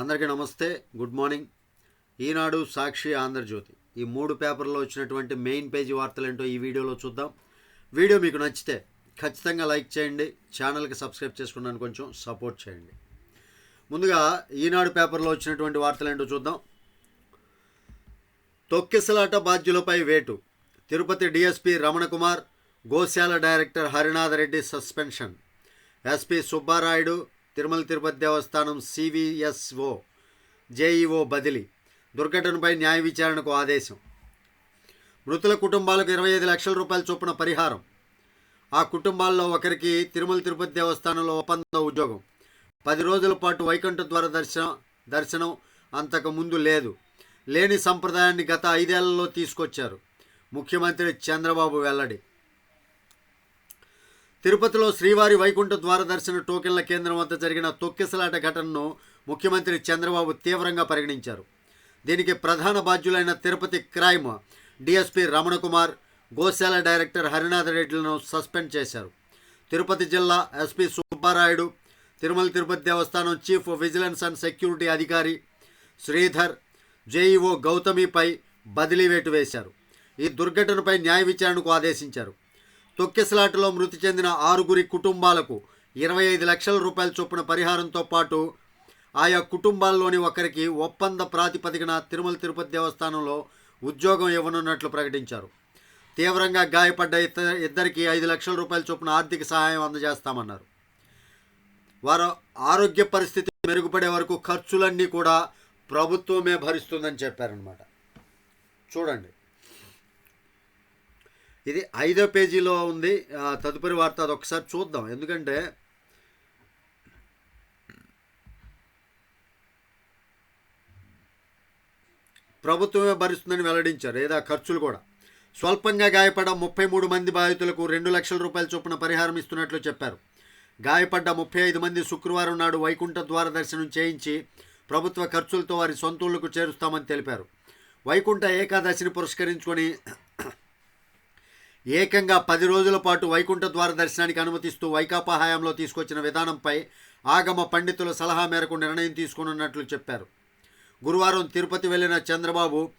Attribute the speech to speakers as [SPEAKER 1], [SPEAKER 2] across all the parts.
[SPEAKER 1] అందరికీ నమస్తే good morning. Eenadu Sakshi Andhra Jyothi. ఈ మూడు పేపర్లో వచ్చినటువంటి మెయిన్ పేజీ వార్తలు ఏంటో ఈ వీడియోలో చూద్దాం. వీడియో మీకు నచ్చితే ఖచ్చితంగా లైక్ చేయండి ఛానల్కి సబ్స్క్రైబ్ చేసుకున్నాను కొంచెం సపోర్ట్ చేయండి. ముందుగా ఈనాడు పేపర్లో వచ్చినటువంటి వార్తలు ఏంటో చూద్దాం. తొక్కిసలాట బాధ్యులపై వేటు. తిరుపతి డీఎస్పీ రమణకుమార్ గోశాల director Harinatha Reddy suspension. SP Subbarayudu Tirumala Tirupati Devasthanam CVSO JEO బదిలీ దుర్ఘటనపై న్యాయ విచారణకు ఆదేశం. మృతుల కుటుంబాలకు ఇరవై ఐదు లక్షల రూపాయల చొప్పున పరిహారం. ఆ కుటుంబాల్లో ఒకరికి తిరుమల తిరుపతి దేవస్థానంలో ఒప్పంద ఉద్యోగం. పది రోజుల పాటు వైకుంఠ ద్వార దర్శనం దర్శనం అంతకు ముందు లేదు. లేని సంప్రదాయాన్ని గత ఐదేళ్ళలో తీసుకొచ్చారు. ముఖ్యమంత్రి చంద్రబాబు వెల్లడి. తిరుపతిలో శ్రీవారి వైకుంఠ ద్వార దర్శన టోకెన్ల కేంద్రం వద్ద జరిగిన తొక్కిసలాట ఘటనను ముఖ్యమంత్రి చంద్రబాబు తీవ్రంగా పరిగణించారు. దీనికి ప్రధాన బాధ్యులైన తిరుపతి క్రైమ్ డిఎస్పీ రమణకుమార్ గోశాల డైరెక్టర్ హరినాథ్ రెడ్డిలను సస్పెండ్ చేశారు. తిరుపతి జిల్లా SP Subbarayudu Tirumala Tirupati Devasthanam chief vigilance and security అధికారి శ్రీధర్ జేఈఓ గౌతమిపై బదిలీ వేటు వేశారు. ఈ దుర్ఘటనపై న్యాయ విచారణకు ఆదేశించారు. తొక్కెసలాటలో మృతి చెందిన ఆరుగురి కుటుంబాలకు ఇరవై ఐదు లక్షల రూపాయల చొప్పున పరిహారంతో పాటు ఆయా కుటుంబాల్లోని ఒకరికి ఒప్పంద ప్రాతిపదికన తిరుమల తిరుపతి దేవస్థానంలో ఉద్యోగం ఇవ్వనున్నట్లు ప్రకటించారు. తీవ్రంగా గాయపడ్డ ఇద్దరికి ఐదు లక్షల రూపాయల చొప్పున ఆర్థిక సహాయం అందజేస్తామన్నారు. వారు ఆరోగ్య పరిస్థితి మెరుగుపడే వరకు ఖర్చులన్నీ కూడా ప్రభుత్వమే భరిస్తుందని చెప్పారనమాట చూడండి. ఇది ఐదో పేజీలో ఉంది. తదుపరి వార్త అది ఒకసారి చూద్దాం. ఎందుకంటే ప్రభుత్వమే భరిస్తుందని వెల్లడించారు. ఏదా ఖర్చులు కూడా. స్వల్పంగా గాయపడ్డ ముప్పై మూడు మంది బాధితులకు రెండు లక్షల రూపాయల చొప్పున పరిహారం ఇస్తున్నట్లు చెప్పారు. గాయపడ్డ ముప్పై ఐదు మంది శుక్రవారం నాడు వైకుంఠ ద్వార దర్శనం చేయించి ప్రభుత్వ ఖర్చులతో వారి సొంతూళ్ళకు చేరుస్తామని తెలిపారు. వైకుంఠ ఏకాదశిని పురస్కరించుకొని ఏకంగా పది రోజుల పాటు వైకుంఠ ద్వార దర్శనానికి అనుమతిస్తూ వైకాపా హయాంలో తీసుకొచ్చిన విధానంపై ఆగమ పండితుల సలహా మేరకు నిర్ణయం తీసుకున్నట్లు చెప్పారు. గురువారం తిరుపతి వెళ్ళిన చంద్రబాబు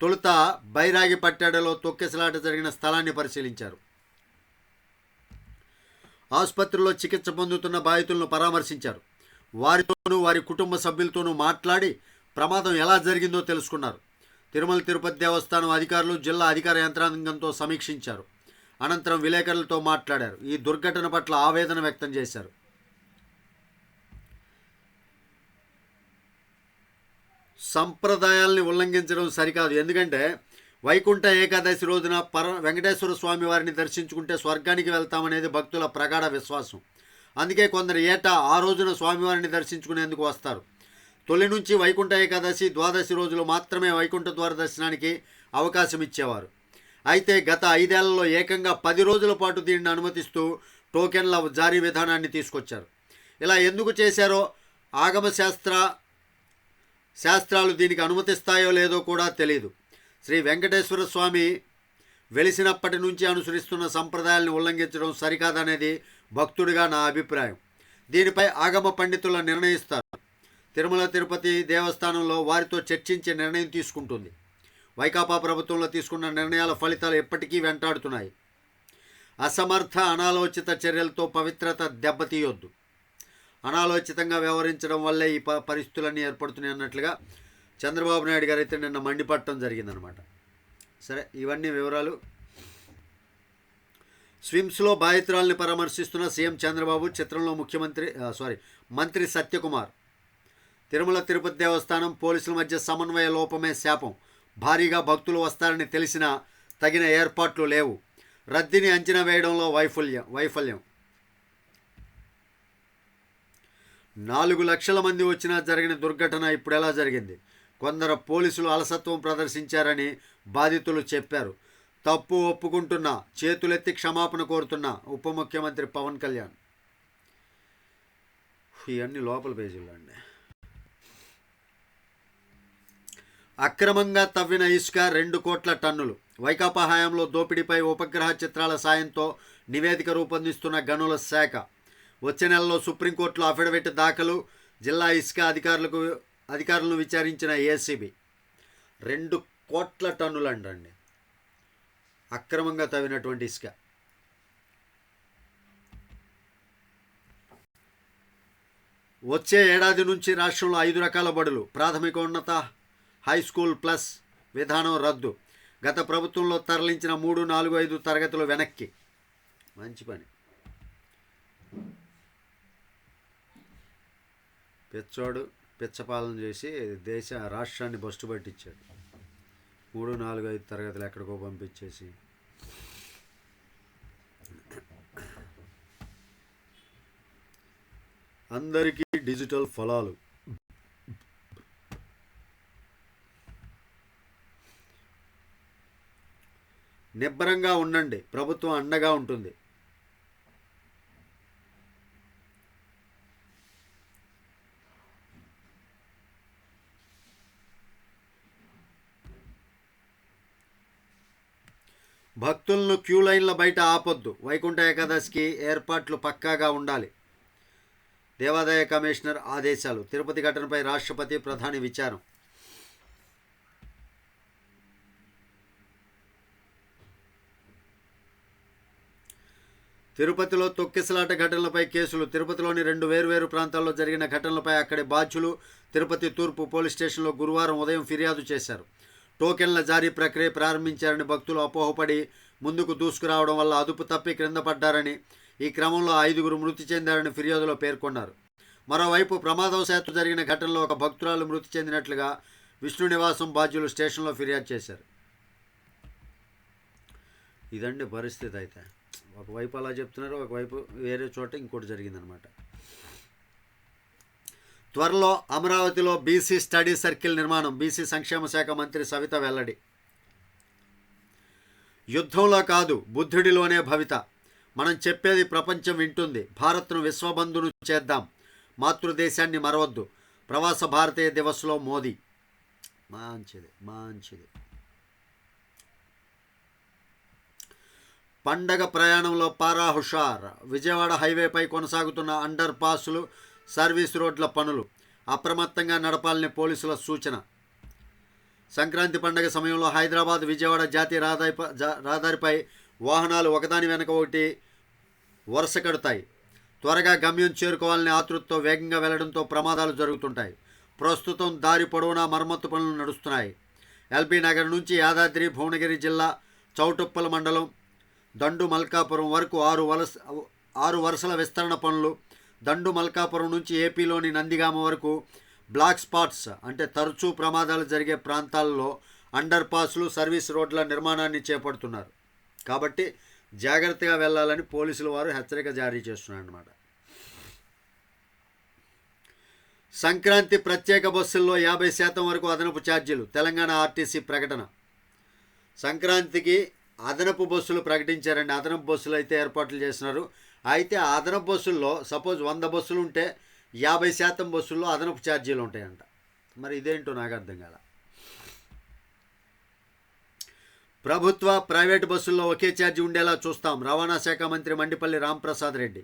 [SPEAKER 1] తొలుత బైరాగి పట్టేడలో తొక్కిసలాట జరిగిన స్థలాన్ని పరిశీలించారు. ఆసుపత్రిలో చికిత్స పొందుతున్న బాధితులను పరామర్శించారు. వారితోనూ వారి కుటుంబ సభ్యులతోనూ మాట్లాడి ప్రమాదం ఎలా జరిగిందో తెలుసుకున్నారు. తిరుమల తిరుపతి దేవస్థానం అధికారులు జిల్లా అధికార యంత్రాంగంతో సమీక్షించారు. అనంతరం విలేకరులతో మాట్లాడారు. ఈ దుర్ఘటన పట్ల ఆవేదన వ్యక్తం చేశారు. సంప్రదాయాల్ని ఉల్లంఘించడం సరికాదు. ఎందుకంటే వైకుంఠ ఏకాదశి రోజున పర వెంకటేశ్వర స్వామి వారిని దర్శించుకుంటే స్వర్గానికి వెళ్తామనేది భక్తుల ప్రగాఢ విశ్వాసం. అందుకే కొందరు ఏటా ఆ రోజున స్వామివారిని దర్శించుకునేందుకు వస్తారు. తొలి నుంచి వైకుంఠ ఏకాదశి ద్వాదశి రోజులు మాత్రమే వైకుంఠ ద్వార దర్శనానికి అవకాశం ఇచ్చేవారు. అయితే గత ఐదేళ్ళలో ఏకంగా పది రోజుల పాటు దీనిని అనుమతిస్తూ టోకెన్ల జారీ విధానాన్ని తీసుకొచ్చారు. ఇలా ఎందుకు చేశారో ఆగమ శాస్త్ర శాస్త్రాలు దీనికి అనుమతిస్తాయో లేదో కూడా తెలియదు శ్రీ వెంకటేశ్వర స్వామి వెలిసినప్పటి నుంచి అనుసరిస్తున్న సంప్రదాయాలను ఉల్లంఘించడం సరికాదనేది భక్తుడిగా నా అభిప్రాయం. దీనిపై ఆగమ పండితుల నిర్ణయిస్తారు. తిరుమల తిరుపతి దేవస్థానంలో వారితో చర్చించి నిర్ణయం తీసుకుంటుంది. వైకాపా ప్రభుత్వంలో తీసుకున్న నిర్ణయాల ఫలితాలు ఎప్పటికీ వెంటాడుతున్నాయి. అసమర్థ అనాలోచిత చర్యలతో పవిత్రత దెబ్బతీయొద్దు. అనాలోచితంగా వ్యవహరించడం వల్లే ఈ ప పరిస్థితులన్నీ ఏర్పడుతున్నాయి అన్నట్లుగా చంద్రబాబు నాయుడు గారు అయితే నిన్న మండిపట్టడం జరిగిందనమాట సరే ఇవన్నీ వివరాలు. స్విమ్స్లో బాధితురాల్ని పరామర్శిస్తున్న సీఎం చంద్రబాబు చిత్రంలో ముఖ్యమంత్రి సారీ మంత్రి సత్యకుమార్ తిరుమల తిరుపతి దేవస్థానం పోలీసుల మధ్య సమన్వయ లోపమే శాపం. భారీగా భక్తులు వస్తారని తెలిసినా తగిన ఏర్పాట్లు లేవు. రద్దీని అంచనా వేయడంలో వైఫల్యం వైఫల్యం. నాలుగు లక్షల మంది వచ్చినా జరిగిన దుర్ఘటన ఇప్పుడు ఎలా జరిగింది? కొందరు పోలీసులు అలసత్వం ప్రదర్శించారని బాధితులు చెప్పారు. తప్పు ఒప్పుకుంటున్న చేతులెత్తి క్షమాపణ కోరుతున్న ఉప ముఖ్యమంత్రి పవన్ కళ్యాణ్. ఇవన్నీ లోపల పేజీలు అండి. అక్రమంగా తవ్విన ఇసుక రెండు కోట్ల టన్నులు. వైకాపా హయాంలో దోపిడీపై ఉపగ్రహ చిత్రాల సాయంతో నివేదిక రూపొందిస్తున్న గనుల శాఖ. వచ్చే నెలలో సుప్రీంకోర్టులో అఫిడవిట్ దాఖలు జిల్లా ఇసుక అధికారులకు అధికారులను విచారించిన ఏసీబీ. రెండు కోట్ల టన్నులు అండి అక్రమంగా తవ్వినటువంటి ఇసుక. వచ్చే ఏడాది నుంచి రాష్ట్రంలో ఐదు రకాల బడులు. ప్రాథమిక ఉన్నత హై స్కూల్ ప్లస్ విధానం రద్దు. గత ప్రభుత్వంలో తరలించిన మూడు నాలుగు ఐదు తరగతులు వెనక్కి. మంచి పని. పిచ్చోడు పిచ్చపాలన చేసి దేశ రాష్ట్రాన్ని బస్టు పట్టించాడు. మూడు నాలుగు ఐదు తరగతులు ఎక్కడికో పంపించేసి. అందరికీ డిజిటల్ ఫలాలు. నిబ్బరంగా ఉండండి. ప్రభుత్వం అండగా ఉంటుంది. భక్తులను క్యూ లైన్ల బయట ఆపొద్దు. వైకుంఠ ఏకాదశికి ఏర్పాట్లు పక్కాగా ఉండాలి. దేవాదాయ కమిషనర్ ఆదేశాలు. తిరుపతి ఘటనపై రాష్ట్రపతి ప్రధాని విచారం. తిరుపతిలో తొక్కిసలాట ఘటనలపై కేసులు. తిరుపతిలోని రెండు వేర్వేరు ప్రాంతాల్లో జరిగిన ఘటనలపై అక్కడి బాధ్యులు తిరుపతి తూర్పు పోలీస్ స్టేషన్లో గురువారం ఉదయం ఫిర్యాదు చేశారు. టోకెన్ల జారీ ప్రక్రియ ప్రారంభించారని భక్తులు అపోహపడి ముందుకు దూసుకురావడం వల్ల అదుపు తప్పి క్రింద పడ్డారని ఈ క్రమంలో ఐదుగురు మృతి చెందారని ఫిర్యాదులో పేర్కొన్నారు. మరోవైపు ప్రమాదవశాత్తు జరిగిన ఘటనలో ఒక భక్తురాలు మృతి చెందినట్లుగా విష్ణు నివాసం బాధ్యులు స్టేషన్లో ఫిర్యాదు చేశారు. ఇదండి పరిస్థితి అయితే. ఒకవైపు అలా చెప్తున్నారు ఒకవైపు వేరే చోట ఇంకోటి జరిగిందనమాట. త్వరలో అమరావతిలో బీసీ స్టడీ సర్కిల్ నిర్మాణం బీసీ సంక్షేమ శాఖ మంత్రి సవిత వెల్లడి. యుద్ధంలో కాదు బుద్ధుడిలోనే భవిత. మనం చెప్పేది ప్రపంచం వింటుంది భారత్ను విశ్వబంధును చేద్దాం మాతృదేశాన్ని మరవద్దు. ప్రవాస భారతీయ దివస్లో మోదీ. మంచిది మంచిది. పండగ ప్రయాణంలో పారా హుషార్ విజయవాడ హైవేపై కొనసాగుతున్న అండర్ పాస్లు సర్వీస్ రోడ్ల పనులు అప్రమత్తంగా నడపాలని పోలీసుల సూచన. సంక్రాంతి పండగ సమయంలో హైదరాబాద్ విజయవాడ జాతీయ రహదారి రహదారిపై వాహనాలు ఒకదాని వెనక ఒకటి వరుస కడతాయి. త్వరగా గమ్యం చేరుకోవాలని ఆతృతతో వేగంగా వెళ్ళడంతో ప్రమాదాలు జరుగుతుంటాయి. ప్రస్తుతం దారి పొడవునా మరమ్మత్తు పనులు నడుస్తున్నాయి. ఎల్బీ నగర్ నుంచి యాదాద్రి భువనగిరి జిల్లా చౌటుప్పల మండలం దండు మల్కాపురం వరకు ఆరు వలస ఆరు వరుసల విస్తరణ పనులు. దండు మల్కాపురం నుంచి ఏపీలోని నందిగామ వరకు బ్లాక్ స్పాట్స్ అంటే తరచూ ప్రమాదాలు జరిగే ప్రాంతాల్లో అండర్ పాస్లు సర్వీస్ రోడ్ల నిర్మాణాన్ని చేపడుతున్నారు. కాబట్టి జాగ్రత్తగా వెళ్ళాలని పోలీసుల వారు హెచ్చరిక జారీ చేస్తున్నారు అన్నమాట సంక్రాంతి ప్రత్యేక బస్సుల్లో యాభై శాతం వరకు అదనపు ఛార్జీలు. తెలంగాణ ఆర్టీసీ ప్రకటన. సంక్రాంతికి అదనపు బస్సులు ప్రకటించారండి. అదనపు బస్సులు అయితే ఏర్పాట్లు చేసినారు అయితే అదనపు బస్సుల్లో సపోజ్ వంద బస్సులు ఉంటే యాభై శాతం బస్సుల్లో అదనపు ఛార్జీలు ఉంటాయంట. మరి ఇదేంటో నాకు అర్థం కాల. ప్రభుత్వ ప్రైవేటు బస్సుల్లో ఒకే ఛార్జీ ఉండేలా చూస్తాం. రవాణా శాఖ మంత్రి మండిపల్లి రాంప్రసాద్ రెడ్డి.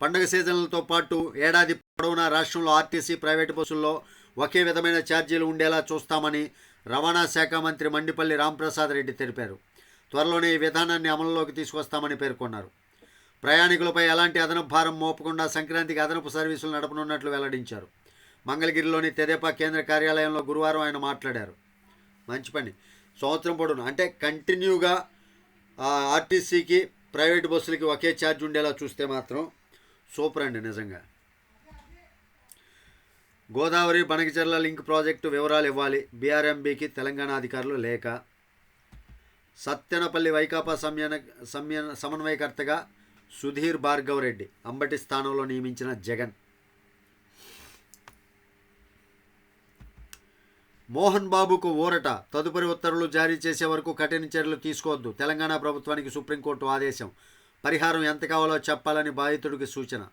[SPEAKER 1] పండగ సీజన్లతో పాటు ఏడాది పొడవునా రాష్ట్రంలో ఆర్టీసీ ప్రైవేటు బస్సుల్లో ఒకే విధమైన ఛార్జీలు ఉండేలా చూస్తామని రవాణా శాఖ మంత్రి మండిపల్లి రాంప్రసాద్ రెడ్డి తెలిపారు. త్వరలోనే ఈ విధానాన్ని అమలులోకి తీసుకొస్తామని పేర్కొన్నారు. ప్రయాణికులపై ఎలాంటి అదనపు భారం మోపకుండా సంక్రాంతికి అదనపు సర్వీసులు నడపనున్నట్లు వెల్లడించారు. మంగళగిరిలోని తెదేపా కేంద్ర కార్యాలయంలో గురువారం ఆయన మాట్లాడారు. మంచి పని. సంవత్సరం పొడవున? అంటే కంటిన్యూగా ఆర్టీసీకి ప్రైవేట్ బస్సులకి ఒకే ఛార్జ్ ఉండేలా చూస్తే మాత్రం సూపర్ అండి నిజంగా. గోదావరి బనకచర్ల లింక్ ప్రాజెక్టు వివరాలు ఇవ్వాలి. బీఆర్ఎంబీకి తెలంగాణ అధికారులు లేక సత్యనపల్లి వైకాపా సంయన సమయ సమన్వయకర్తగా సుధీర్ భార్గవ్ రెడ్డి అంబటి స్థానంలో నియమించిన జగన్. మోహన్ బాబుకు ఊరట. తదుపరి ఉత్తర్వులు జారీ చేసే వరకు కఠిన చర్యలు తీసుకోవద్దు. తెలంగాణ ప్రభుత్వానికి సుప్రీంకోర్టు ఆదేశం. పరిహారం ఎంత కావాలో చెప్పాలని బాధితుడికి సూచన.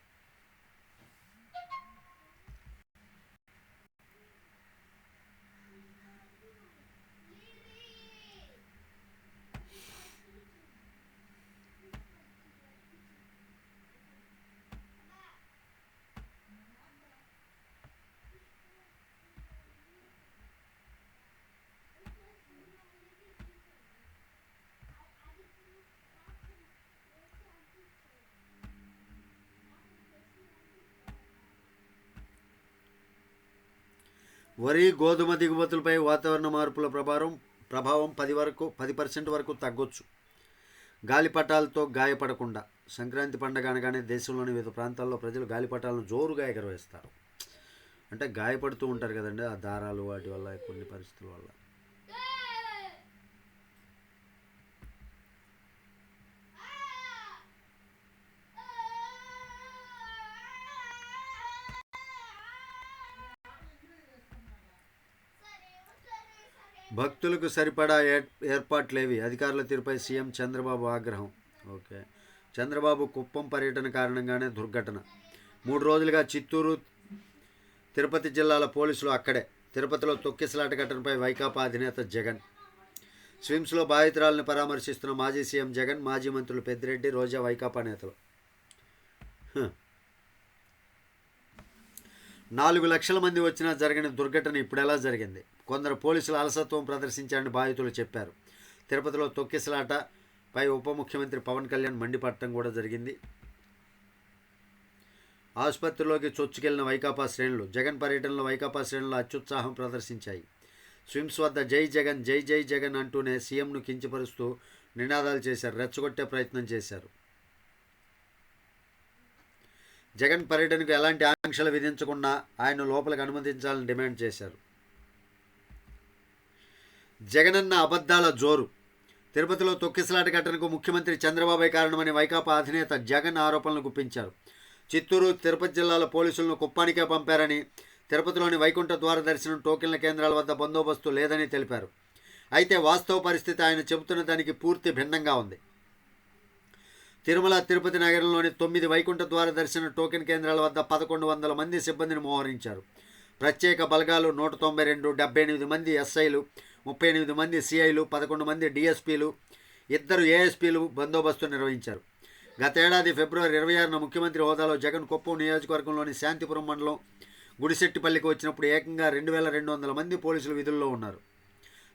[SPEAKER 1] వరి గోధుమ దిగుమతులపై వాతావరణ మార్పుల ప్రభావం ప్రభావం పది వరకు పది పర్సెంట్ వరకు తగ్గొచ్చు. గాలిపటాలతో గాయపడకుండా సంక్రాంతి పండగ అనగానే దేశంలోని వివిధ ప్రాంతాల్లో ప్రజలు గాలిపటాలను జోరుగా ఎగరవేస్తారు. అంటే గాయపడుతూ ఉంటారు కదండి ఆ దారాలు వాటి వల్ల కొన్ని పరిస్థితుల వల్ల. భక్తులకు సరిపడా ఏర్ ఏర్పాట్లేవి. అధికారుల తీరుపై సీఎం చంద్రబాబు ఆగ్రహం. ఓకే. చంద్రబాబు కుప్పం పర్యటన కారణంగానే దుర్ఘటన. మూడు రోజులుగా చిత్తూరు తిరుపతి జిల్లాల పోలీసులు అక్కడే. తిరుపతిలో తొక్కిసలాట ఘటనపై వైకాపా అధినేత జగన్. స్విమ్స్లో బాధితురాలను పరామర్శిస్తున్న మాజీ సీఎం జగన్ మాజీ మంత్రులు పెద్దిరెడ్డి రోజా వైకాపా నేతలు. నాలుగు లక్షల మంది వచ్చినా జరిగిన దుర్ఘటన ఇప్పుడు ఎలా జరిగింది? కొందరు పోలీసులు అలసత్వం ప్రదర్శించారని బాధితులు చెప్పారు. తిరుపతిలో తొక్కిసలాట పై ఉప ముఖ్యమంత్రి పవన్ కళ్యాణ్ మండిపడటం కూడా జరిగింది. ఆసుపత్రిలోకి చొచ్చుకెళ్ళిన వైకాపా శ్రేణులు జగన్ పర్యటనలో వైకాపా శ్రేణులు అత్యుత్సాహం ప్రదర్శించాయి. స్విమ్స్ వద్ద జై జగన్ జై జై జగన్ అంటూనే సీఎంను కించపరుస్తూ నినాదాలు చేశారు రెచ్చగొట్టే ప్రయత్నం చేశారు. జగన్ పర్యటనకు ఎలాంటి ఆంక్షలు విధించకుండా ఆయన లోపలికి అనుమతించాలని డిమాండ్ చేశారు. జగనన్న అబద్ధాల జోరు. తిరుపతిలో తొక్కిసలాట ఘటనకు ముఖ్యమంత్రి చంద్రబాబు కారణమని వైకాపా అధినేత జగన్ ఆరోపణలు గుప్పించారు. చిత్తూరు తిరుపతి జిల్లాల పోలీసులను కుప్పానికే పంపారని తిరుపతిలోని వైకుంఠ ద్వార దర్శనం టోకెన్ల కేంద్రాల వద్ద బందోబస్తు లేదని తెలిపారు. అయితే వాస్తవ పరిస్థితి ఆయన చెబుతున్న దానికి పూర్తి భిన్నంగా ఉంది. తిరుమల తిరుపతి నగరంలోని తొమ్మిది వైకుంఠ ద్వార దర్శన టోకెన్ కేంద్రాల వద్ద పదకొండు వందల మంది సిబ్బందిని మోహరించారు. ప్రత్యేక బలగాలు నూట తొంభై రెండు డెబ్బై ఎనిమిది మంది ఎస్ఐలు ముప్పై ఎనిమిది మంది సిఐలు పదకొండు మంది డిఎస్పీలు ఇద్దరు ఏఎస్పీలు బందోబస్తు నిర్వహించారు. గతేడాది ఫిబ్రవరి ఇరవై ఆరున ముఖ్యమంత్రి హోదాలో జగన్ కొప్పం నియోజకవర్గంలోని శాంతిపురం మండలం గుడిశెట్టిపల్లికి వచ్చినప్పుడు ఏకంగా రెండు వేల రెండు వందల మంది పోలీసులు విధుల్లో ఉన్నారు.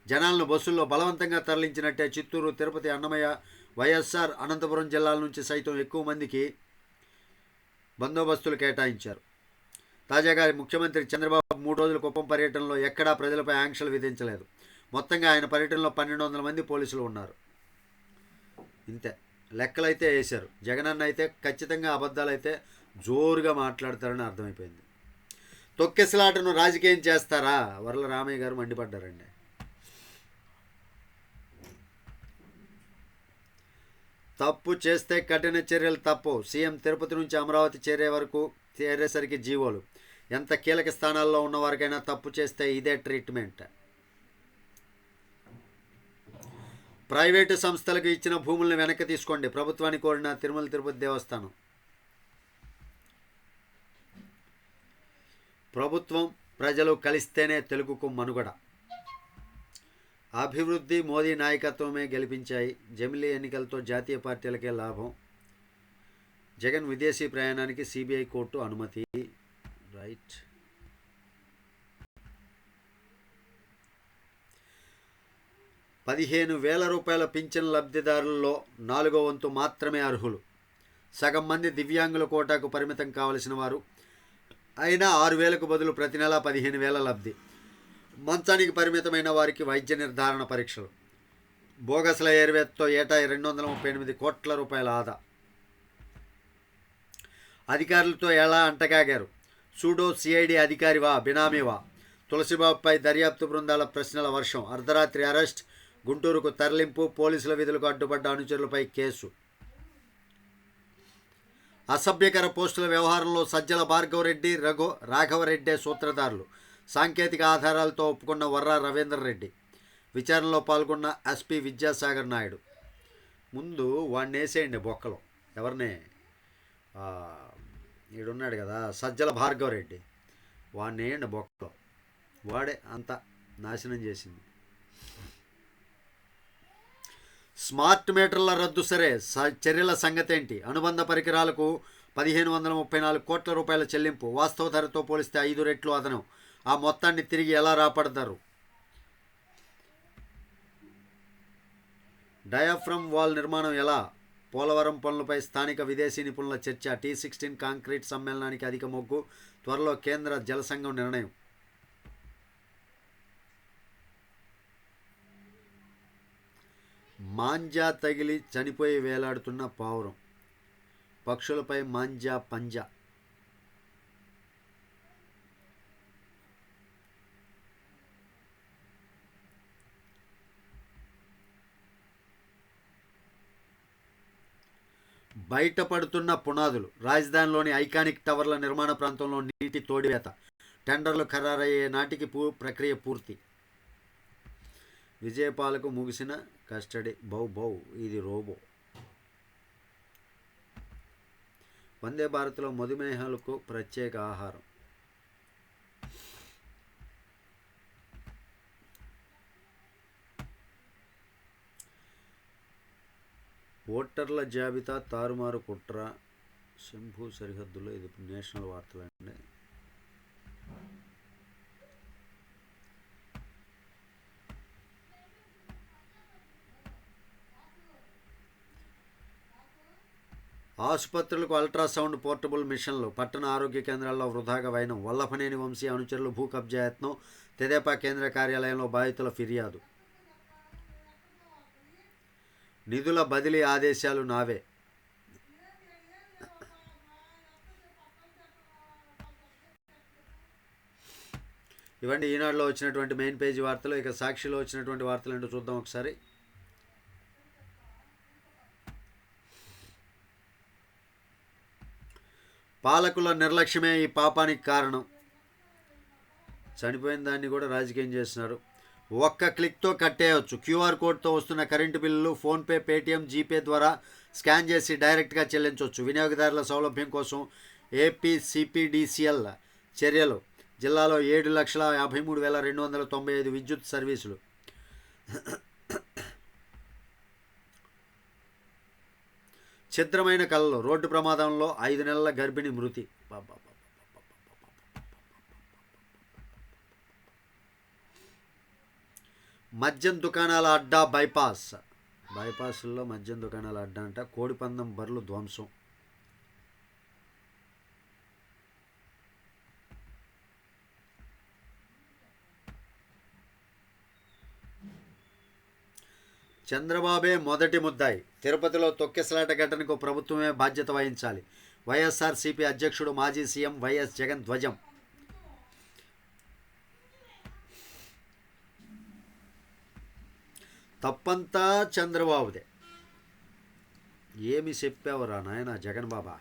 [SPEAKER 1] జనాలను బస్సుల్లో బలవంతంగా తరలించినట్టే చిత్తూరు తిరుపతి అన్నమయ్య వైఎస్ఆర్ అనంతపురం జిల్లాల నుంచి సైతం ఎక్కువ మందికి బందోబస్తులు కేటాయించారు. తాజాగా ముఖ్యమంత్రి చంద్రబాబు మూడు రోజుల కుప్పం పర్యటనలో ఎక్కడా ప్రజలపై ఆంక్షలు విధించలేదు. మొత్తంగా ఆయన పర్యటనలో పన్నెండు వందల మంది పోలీసులు ఉన్నారు. ఇంతే. లెక్కలైతే వేశారు. జగనన్న అయితే ఖచ్చితంగా అబద్ధాలైతే జోరుగా మాట్లాడతారని అర్థమైపోయింది. తొక్కెసలాటను రాజకీయం చేస్తారా? వరల రామయ్య గారు మండిపడ్డారండి. తప్పు చేస్తే కఠిన చర్యలు తప్పు. సీఎం తిరుపతి నుంచి అమరావతి చేరే వరకు చేరేసరికి జీవోలు. ఎంత కీలక స్థానాల్లో ఉన్నవారికైనా తప్పు చేస్తే ఇదే ట్రీట్మెంట్. ప్రైవేటు సంస్థలకు ఇచ్చిన భూములను వెనక్కి తీసుకోండి. ప్రభుత్వాన్ని కోరిన తిరుమల తిరుపతి దేవస్థానం. ప్రభుత్వం ప్రజలు కలిస్తేనే తెలుగుకు మనుగడ. అభివృద్ధి మోదీ నాయకత్వమే గెలిపించాయి. జమిలీ ఎన్నికలతో జాతీయ పార్టీలకే లాభం. జగన్ విదేశీ ప్రయాణానికి సిబిఐ కోర్టు అనుమతి. రైట్. పదిహేను వేల రూపాయల పింఛన్ లబ్ధిదారుల్లో నాలుగో వంతు మాత్రమే అర్హులు. సగం మంది దివ్యాంగుల కోటాకు పరిమితం కావలసిన వారు. అయినా ఆరు వేలకు బదులు ప్రతి నెలా పదిహేను వేల లబ్ధి. మంచానికి పరిమితమైన వారికి వైద్య నిర్ధారణ పరీక్షలు. బోగస్ల ఎయిర్వేత్తో ఏటా రెండు వందల ముప్పై ఎనిమిది కోట్ల రూపాయల ఆదా. అధికారులతో ఎలా అంటగాగారు? సూడో సిఐడి అధికారివా బినామీవా తులసిబాబుపై దర్యాప్తు బృందాల ప్రశ్నల వర్షం. అర్ధరాత్రి అరెస్ట్ గుంటూరుకు తరలింపు పోలీసుల విధులకు అడ్డుపడ్డ అనుచరులపై కేసు. అసభ్యకర పోస్టుల వ్యవహారంలో సజ్జల భార్గవరెడ్డి రఘు రాఘవరెడ్డే సూత్రధారులు. సాంకేతిక ఆధారాలతో ఒప్పుకున్న వర్రా రవీందర్ రెడ్డి. విచారణలో పాల్గొన్న ఎస్పీ విద్యాసాగర్ నాయుడు. ముందు వాడిని వేసేయండి బొక్కలో. ఎవరిని? ఈడున్నాడు కదా సజ్జల భార్గవరెడ్డి వాడిని వేయండి బొక్కలో. వాడే అంత నాశనం చేసింది. స్మార్ట్ మీటర్ల రద్దు సరే స- చర్యల సంగతి ఏంటి అనుబంధ పరికరాలకు పదిహేను వందల ముప్పై నాలుగు కోట్ల రూపాయల చెల్లింపు. వాస్తవ ధరతో పోలిస్తే ఐదు రెట్లు అదనం. ఆ మొత్తాన్ని తిరిగి ఎలా రాపడతారు? డయాఫ్రమ్ వాల్ నిర్మాణం ఎలా? పోలవరం పనులపై స్థానిక విదేశీ నిపుణుల చర్చ టీ సిక్స్టీన్ కాంక్రీట్ సమ్మేళనానికి అధిక మొగ్గు త్వరలో కేంద్ర జలసంఘం నిర్ణయం. మాంజా తగిలి చనిపోయి వేలాడుతున్న పావురం. పక్షులపై మాంజా పంజా. బయటపడుతున్న పునాదులు. రాజధానిలోని ఐకానిక్ టవర్ల నిర్మాణ ప్రాంతంలో నీటి తోడివేత. టెండర్లు ఖరారయ్యే నాటికి పూ ప్రక్రియ పూర్తి. విజయపాలకు ముగిసిన కస్టడీ. బౌ బౌ ఇది రోబో. వందే భారత్లో మధుమేహాలకు ప్రత్యేక ఆహారం. ఓటర్ల జాబితా తారుమారు కుట్ర. శంభు సరిహద్దులో ఇది నేషనల్ వార్తలండి. ఆసుపత్రులకు అల్ట్రాసౌండ్ పోర్టబుల్ మిషన్లు. పట్టణ ఆరోగ్య కేంద్రాల్లో వృధాగా వైనం. వల్లభనేని వంశీ అనుచరులు భూ కబ్జా యత్నం. తెదేపా కేంద్ర కార్యాలయంలో బాధితుల ఫిర్యాదు. నిధుల బదిలీ ఆదేశాలు నావే. ఇవన్నీ ఈనాడులో వచ్చినటువంటి మెయిన్ పేజీ వార్తలు ఇక సాక్షిలో వచ్చినటువంటి వార్తలు ఏంటో చూద్దాం ఒకసారి. పాలకుల నిర్లక్ష్యమే ఈ పాపానికి కారణం. చనిపోయిన దాన్ని కూడా రాజకీయం చేస్తున్నారు. ఒక్క క్లిక్తో కట్టేయచ్చు. క్యూఆర్ కోడ్తో వస్తున్న కరెంటు బిల్లులు ఫోన్పే పేటిఎం జీపే ద్వారా స్కాన్ చేసి డైరెక్ట్గా చెల్లించవచ్చు వినియోగదారుల సౌలభ్యం కోసం ఏపీ సిపిడిసిఎల్ చర్యలు. జిల్లాలో ఏడు లక్షల యాభై మూడు వేల రెండు వందల తొంభై ఐదు విద్యుత్ సర్వీసులు. ఛిద్రమైన కళలు రోడ్డు ప్రమాదంలో ఐదు నెలల గర్భిణి మృతి. బాబా. మద్యం దుకాణాల అడ్డా బైపాస్. బైపాస్లో మద్యం దుకాణాల అడ్డా అంట. కోడిపందం బర్లు ధ్వంసం. చంద్రబాబే మొదటి ముద్దాయి. తిరుపతిలో తొక్కెసలాట ఘటనకు ప్రభుత్వమే బాధ్యత వహించాలి. వైఎస్ఆర్సీపీ అధ్యక్షుడు మాజీ సీఎం వైఎస్ జగన్ ధ్వజం. తప్పంతా చంద్రబాబుదే. ఏమి చెప్పావురా నాయన జగన్ బాబా?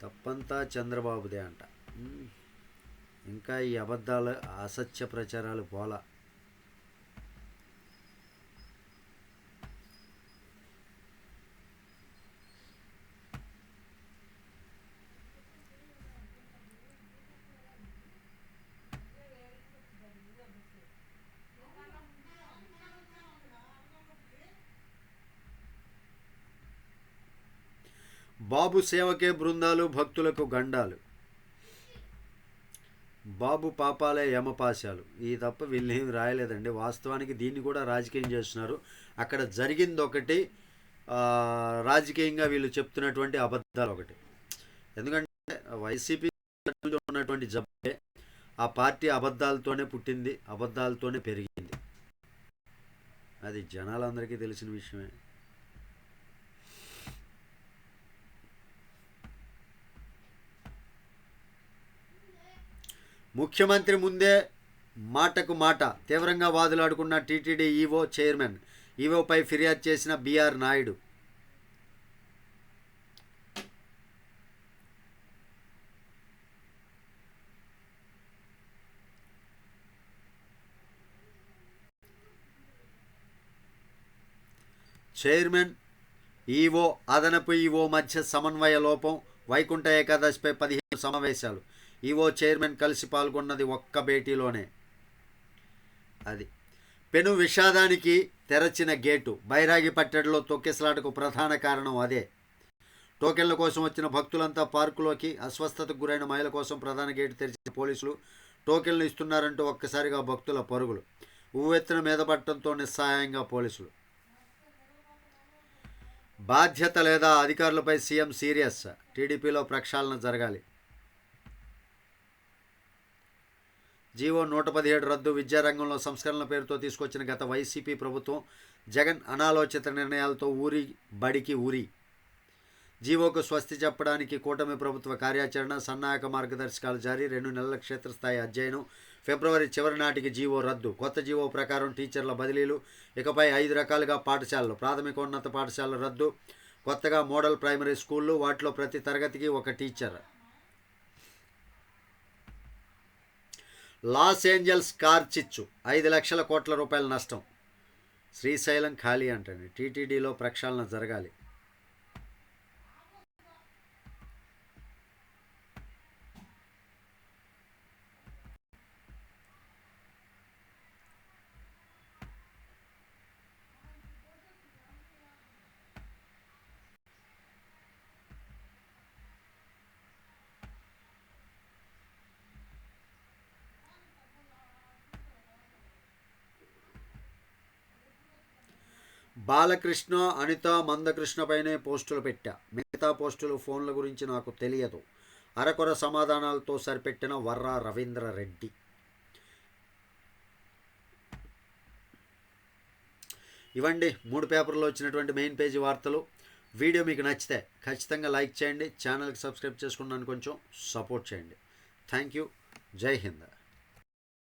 [SPEAKER 1] తప్పంతా చంద్రబాబుదే అంట. ఇంకా ఈ అబద్ధాలు అసత్య ప్రచారాలు పోలా. బాబు సేవకే బృందాలు భక్తులకు గండాలు. బాబు పాపాలే యమపాశాలు. ఈ తప్ప వీళ్ళు రాయలేదండి. వాస్తవానికి దీన్ని కూడా రాజకీయం చేస్తున్నారు. అక్కడ జరిగింది ఒకటి రాజకీయంగా వీళ్ళు చెప్తున్నటువంటి అబద్ధాలు ఒకటి ఎందుకంటే వైసీపీ ఉన్నటువంటి జబ్బే ఆ పార్టీ అబద్ధాలతోనే పుట్టింది అబద్ధాలతోనే పెరిగింది. అది జనాలందరికీ తెలిసిన విషయమే. ముఖ్యమంత్రి ముందే మాటకు మాట. తీవ్రంగా వాదులాడుకున్న టీటీడీ ఈవో చైర్మన్. ఈవోపై ఫిర్యాదు చేసిన బీఆర్ నాయుడు. చైర్మన్ ఈవో అదనపు ఈవో మధ్య సమన్వయ లోపం వైకుంఠ ఏకాదశిపై పదిహేను సమావేశాలు. ఈవో చైర్మన్ కలిసి పాల్గొన్నది ఒక్క భేటీలోనే. అది. పెను విషాదానికి తెరచిన గేటు బైరాగి పట్టడిలో తొక్కిసలాటకు ప్రధాన కారణం అదే. టోకెన్ల కోసం వచ్చిన భక్తులంతా పార్కులోకి అస్వస్థతకు గురైన మహిళ కోసం ప్రధాన గేటు తెరిచిన పోలీసులు టోకెన్లు ఇస్తున్నారంటూ ఒక్కసారిగా భక్తుల పరుగులు. ఉవ్వెత్తున మీద పట్టడంతో నిస్సహాయంగా పోలీసులు. బాధ్యత లేదా అధికారులపై సీఎం సీరియస్ టీడీపీలో ప్రక్షాళన జరగాలి. జీవో నూట పదిహేడు రద్దు విద్యారంగంలో సంస్కరణల పేరుతో తీసుకొచ్చిన గత వైసీపీ ప్రభుత్వం జగన్ అనాలోచిత నిర్ణయాలతో ఊరి బడికి ఊరి. జీవోకు స్వస్తి చెప్పడానికి కూటమి ప్రభుత్వ కార్యాచరణ సన్నాయక మార్గదర్శకాలు జారీ రెండు నెలల క్షేత్రస్థాయి అధ్యయనం ఫిబ్రవరి చివరి నాటికి జీవో రద్దు. కొత్త జీవో ప్రకారం టీచర్ల బదిలీలు ఇకపై ఐదు రకాలుగా పాఠశాలలు ప్రాథమికోన్నత పాఠశాలల రద్దు కొత్తగా మోడల్ ప్రైమరీ స్కూళ్ళు వాటిలో ప్రతి తరగతికి ఒక టీచర్. లాస్ ఏంజల్స్ కార్ చిచ్చు. ఐదు లక్షల కోట్ల రూపాయల నష్టం. శ్రీశైలం ఖాళీ అంటండి. టీటీడీలో ప్రక్షాళన జరగాలి. బాలకృష్ణ అనిత మందకృష్ణ పైనే పోస్టులు పెట్టా. మిగతా పోస్టులు ఫోన్ల గురించి నాకు తెలియదు. అరకొర సమాధానాలతో సరిపెట్టిన వర్రా రవీంద్ర రెడ్డి. ఇవ్వండి మూడు పేపర్లో వచ్చినటువంటి మెయిన్ పేజీ వార్తలు. వీడియో మీకు నచ్చితే ఖచ్చితంగా లైక్ చేయండి. ఛానల్కి సబ్స్క్రైబ్ చేసుకున్నాను కొంచెం సపోర్ట్ చేయండి. Thank you. జై హింద్.